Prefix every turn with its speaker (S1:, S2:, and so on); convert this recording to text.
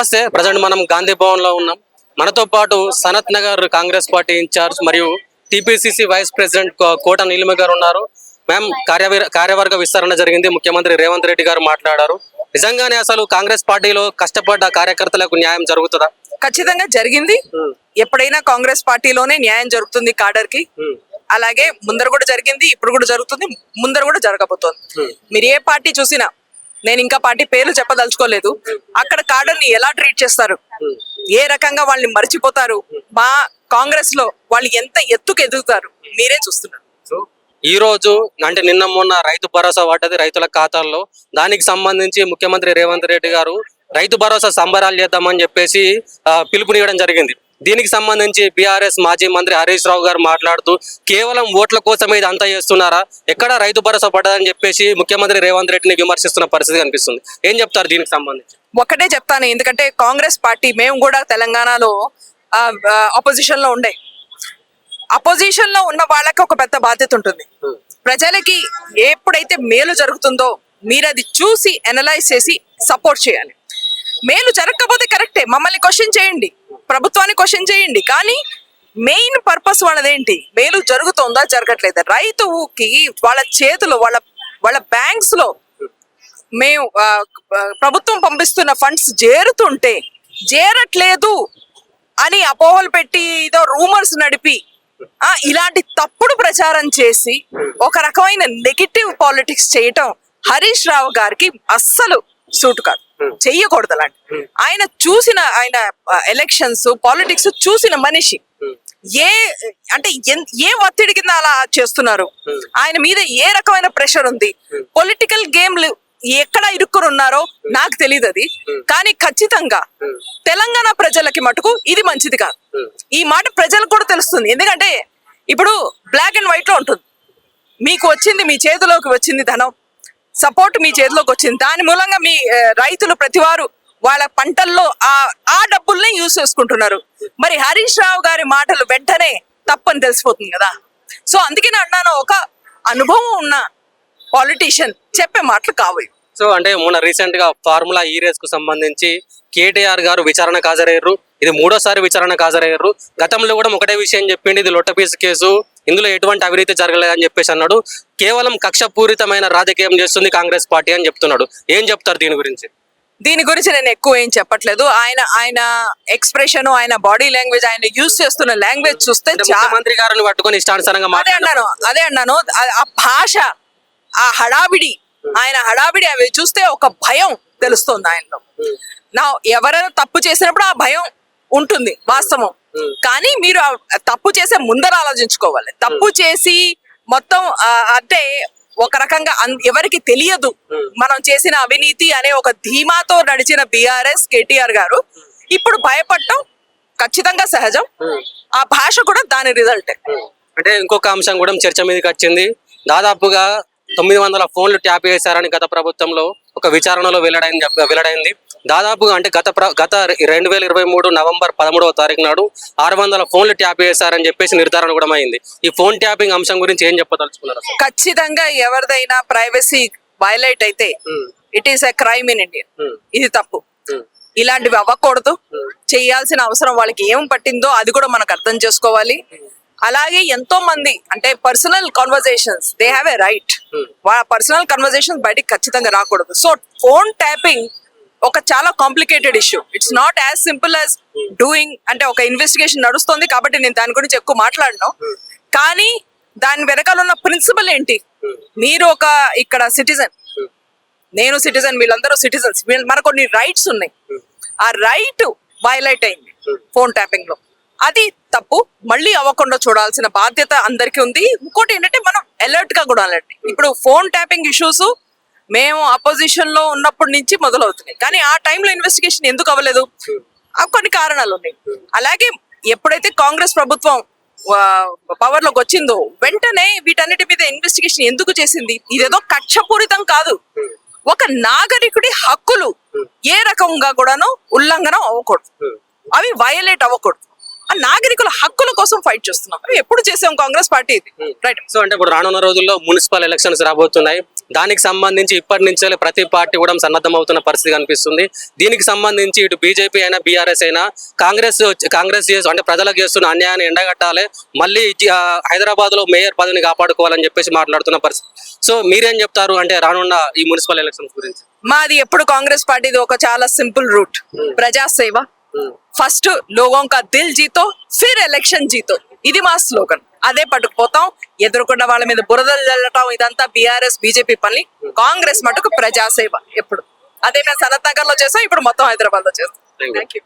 S1: నమస్తే. ప్రజెంట్ మనం గాంధీ భవన్లో ఉన్నాం. మనతో పాటు సనత్ నగర్ కాంగ్రెస్ పార్టీ ఇన్ఛార్జ్ మరియు TPCC vice president Kota Neelima garu ఉన్నారు. మ్యామ్ కార్యవీర కార్యవర్గ విస్తరణ జరిగింది. ముఖ్యమంత్రి రేవంత్ రెడ్డి గారు మాట్లాడారు. నిజంగానే అసలు కాంగ్రెస్ పార్టీలో కష్టపడ్డ కార్యకర్తలకు న్యాయం జరుగుతుందా?
S2: ఖచ్చితంగా జరిగింది. ఎప్పుడైనా కాంగ్రెస్ పార్టీలోనే న్యాయం జరుగుతుంది కాడర్కి అలాగే ముందర కూడా జరిగింది ఇప్పుడు కూడా జరుగుతుంది ముందర కూడా జరగబోతోంది. మీరు ఏ పార్టీ చూసినా నేను ఇంకా పార్టీ పేర్లు చెప్పదలుచుకోలేదు. అక్కడ కాడర్ ఎలా ట్రీట్ చేస్తారు? ఏ రకంగా వాళ్ళని మర్చిపోతారు? మా కాంగ్రెస్లో వాళ్ళు ఎంత ఎత్తుకు ఎదుగుతారు? మీరే చూస్తున్నారు.
S1: ఈ రోజు అంటే నిన్న మొన్న రైతు భరోసా పడ్డది రైతుల ఖాతాల్లో. దానికి సంబంధించి ముఖ్యమంత్రి రేవంత్ రెడ్డి గారు రైతు భరోసా సంబరాలు చేద్దామని చెప్పేసి పిలుపునివ్వడం జరిగింది. దీనికి సంబంధించి బీఆర్ఎస్ మాజీ మంత్రి హరీష్ రావు గారు మాట్లాడుతూ కేవలం ఓట్ల కోసమే ఇది అంతా చేస్తున్నారా? ఎక్కడ రైతు భరోసా పడ్డదని చెప్పేసి ముఖ్యమంత్రి రేవంత్ రెడ్డిని విమర్శిస్తున్న పరిస్థితి కనిపిస్తుంది. ఏం చెప్తారు దీనికి సంబంధించి?
S2: ఒకటే చెప్తాను ఎందుకంటే కాంగ్రెస్ పార్టీ మేము కూడా తెలంగాణలో అపోజిషన్లో ఉండే. అపోజిషన్లో ఉన్న వాళ్ళకి ఒక పెద్ద బాధ్యత ఉంటుంది. ప్రజలకి ఎప్పుడైతే మేలు జరుగుతుందో మీరు అది చూసి అనలైజ్ చేసి సపోర్ట్ చేయాలి. మేలు జరగకపోతే కరెక్టే మమ్మల్ని క్వశ్చన్ చేయండి. ప్రభుత్వాన్ని క్వశ్చన్ చేయండి. కానీ మెయిన్ పర్పస్ వాళ్ళదేంటి? మేలు జరుగుతుందా? జరగట్లేదా? రైతుకి వాళ్ళ చేతిలో వాళ్ళ వాళ్ళ బ్యాంక్స్లో మేము ప్రభుత్వం పంపిస్తున్న ఫండ్స్ చేరుతుంటే చేరట్లేదు అని అపోహలు పెట్టి ఏదో రూమర్స్ నడిపి ఆ ఇలాంటి తప్పుడు ప్రచారం చేసి ఒక రకమైన నెగిటివ్ పాలిటిక్స్ చేయటం హరీష్ రావు గారికి అస్సలు సూట్ కాదు. చెయ్యకూడదు అలాంటి. ఆయన చూసిన ఆయన ఎలక్షన్స్ పాలిటిక్స్ చూసిన మనిషి ఏ అంటే ఏ ఒత్తిడి కింద అలా చేస్తున్నారు? ఆయన మీద ఏ రకమైన ప్రెషర్ ఉంది? పొలిటికల్ గేమ్లు ఎక్కడ ఇరుక్కుని ఉన్నారో నాకు తెలియదు అది. కానీ ఖచ్చితంగా తెలంగాణ ప్రజలకి మటుకు ఇది మంచిది కాదు. ఈ మాట ప్రజలకు కూడా తెలుస్తుంది. ఎందుకంటే ఇప్పుడు బ్లాక్ అండ్ వైట్లో ఉంటుంది. మీకు వచ్చింది మీ చేతిలోకి వచ్చింది ధనం. సపోర్ట్ మీ చేతిలోకి వచ్చింది. దాని మూలంగా మీ రైతులు రైతులు ప్రతివారు వాళ్ళ పంటల్లో ఆ ఆ డబ్బుల్ని యూజ్ చేసుకుంటున్నారు. మరి హరీష్ రావు గారి మాటలు వెంటనే తప్పని తెలిసిపోతుంది కదా. సో అందుకే నేను అన్నాను ఒక అనుభవం ఉన్న పాలిటీషియన్ చెప్పే మాటలు కావు
S1: సో అంటే మొన్న రీసెంట్గా ఫార్ములా ఈ రేస్కు సంబంధించి కేటీఆర్ గారు విచారణకు హాజరయ్యారు. ఇది మూడోసారి విచారణకు హాజరయ్యారు. గతంలో కూడా ఒకటే విషయం చెప్పింది ఇది లొట్టపీసు కేసు. ఇందులో ఎటువంటి అవినీతి జరగలేదని చెప్పేసి అన్నాడు. కేవలం కక్షపూరితమైన రాజకీయం చేస్తుంది కాంగ్రెస్ పార్టీ అని చెప్తున్నాడు. ఏం చెప్తారు దీని గురించి?
S2: దీని గురించి నేను ఎక్కువ ఏం చెప్పట్లేదు. ఆయన ఆయన ఎక్స్ప్రెషన్ ఆయన బాడీ లాంగ్వేజ్ ఆయన యూజ్ చేస్తున్న లాంగ్వేజ్ చూస్తే
S1: ముఖ్యమంత్రి గారిని పట్టుకొని ఇష్టానుసారంగా
S2: అదే అన్నాను అదే అన్నాను. ఆ- ఆ భాష ఆ హడావిడి ఆయన హడావిడి అవి చూస్తే ఒక భయం తెలుస్తుంది ఆయనలో. నా ఎవరైనా తప్పు చేసినప్పుడు ఆ భయం ఉంటుంది వాస్తవం. కానీ మీరు తప్పు చేసే ముందర ఆలోచించుకోవాలి. తప్పు చేసి మొత్తం అంటే ఒక రకంగా ఎవరికి తెలియదు మనం చేసిన అవినీతి అనే ఒక ధీమాతో నడిచిన బిఆర్ఎస్ కేటీఆర్ గారు ఇప్పుడు భయపడటం ఖచ్చితంగా సహజం. ఆ భాష కూడా దాని రిజల్టే.
S1: అంటే ఇంకొక అంశం కూడా చర్చ మీదకి వచ్చింది. దాదాపుగా తొమ్మిది వందల ఫోన్లు ట్యాప్ చేశారని గత ప్రభుత్వంలో ఒక విచారణలో వెల్లడైంది వెల్లడైంది. దాదాపుగా అంటే గత ప్ర- గత రెండు వేల ఇరవై మూడు నవంబర్ పదమూడవ తారీఖు నాడు ఆరు వందల ఫోన్లు ట్యాప్ చేశారని చెప్పేసి నిర్ధారణ కూడా అయింది. ఈ ఫోన్ ట్యాపింగ్ అంశం గురించి ఏం చెప్పదలుచుకున్నారు
S2: ఖచ్చితంగా ఎవరిదైనా ప్రైవసీ వైలేట్ అయితే it is a crime in India. ఇది తప్పు. ఇలాంటివి అవ్వకూడదు. చేయాల్సిన అవసరం వాళ్ళకి ఏం పట్టిందో అది కూడా మనకు అర్థం చేసుకోవాలి. అలాగే ఎంతో మంది అంటే personal conversations they have a right. వాళ్ళ పర్సనల్ కన్వర్జేషన్స్ బయటికి ఖచ్చితంగా రాకూడదు. సో ఫోన్ ట్యాపింగ్ ఒక చాలా complicated issue it's not as simple as doing అంటే ఒక ఇన్వెస్టిగేషన్ నడుస్తుంది కాబట్టి నేను దాని గురించి ఎక్కువ మాట్లాడను. కానీ దాని వెనకాల ఉన్న ప్రిన్సిపల్ ఏంటి? మీరు ఒక ఇక్కడ సిటిజన్ నేను సిటిజన్ వీళ్ళందరూ సిటిజన్స్ మన కొన్ని రైట్స్ ఉన్నాయి. ఆ రైట్ వైలైట్ అయింది ఫోన్ ట్యాపింగ్లో. అది తప్పు. మళ్ళీ అవ్వకుండా చూడాల్సిన బాధ్యత అందరికీ ఉంది. ఇంకోటి ఏంటంటే మనం అలర్ట్గా కూడా అలర్ట్ ఇప్పుడు ఫోన్ ట్యాపింగ్ ఇష్యూస్ మేము అపోజిషన్లో ఉన్నప్పటి నుంచి మొదలవుతున్నాయి. కానీ ఆ టైంలో ఇన్వెస్టిగేషన్ ఎందుకు అవ్వలేదు? కొన్ని కారణాలు ఉన్నాయి. అలాగే ఎప్పుడైతే కాంగ్రెస్ ప్రభుత్వం పవర్లోకి వచ్చిందో వెంటనే వీటన్నిటి మీద ఇన్వెస్టిగేషన్ ఎందుకు చేసింది? ఇదేదో కక్షపూరితం కాదు. ఒక నాగరికుడి హక్కులు ఏ రకంగా కూడాను ఉల్లంఘన అవ్వకూడదు. అవి వయలేట్ అవ్వకూడదు. ఆ నాగరికుల హక్కుల కోసం ఫైట్ చేస్తున్నాం. ఎప్పుడు చేసాం కాంగ్రెస్ పార్టీ రైట్
S1: సో అంటే ఇప్పుడు రానున్న రోజుల్లో మున్సిపల్ ఎలక్షన్స్ రాబోతున్నాయి. దానికి సంబంధించి ఇప్పటి నుంచే ప్రతి పార్టీ కూడా సన్నద్ధమవుతున్న పరిస్థితి కనిపిస్తుంది. దీనికి సంబంధించి ఇటు బీజేపీ అయినా బీఆర్ఎస్ అయినా కాంగ్రెస్ కాంగ్రెస్ అంటే ప్రజలకు చేస్తున్న అన్యాయాన్ని ఎండగట్టాలి. మళ్ళీ హైదరాబాద్లో మేయర్ పదవిని కాపాడుకోవాలని చెప్పేసి మాట్లాడుతున్న పరిస్థితి. సో మీరేం చెప్తారు అంటే రానున్న ఈ మున్సిపల్ ఎలక్షన్స్ గురించి?
S2: మాది ఎప్పుడు కాంగ్రెస్ పార్టీది ఒక చాలా సింపుల్ రూట్. ప్రజాసేవ. ఫస్ట్ లోగోं का దిల్ జీతో ఫిర్ ఎలక్షన్ జీతో. ఇది మా స్లోగన్. అదే పట్టుకుపోతాం. ఎదురుకున్న వాళ్ళ మీద బురదలు చల్లటం ఇదంతా బీఆర్ఎస్ బీజేపీ పని. కాంగ్రెస్ మటుకు ప్రజాసేవ ఎప్పుడు. అదే మేము సనత్ నగర్లో చేస్తాం ఇప్పుడు మొత్తం హైదరాబాద్లో చేస్తాం. Thank you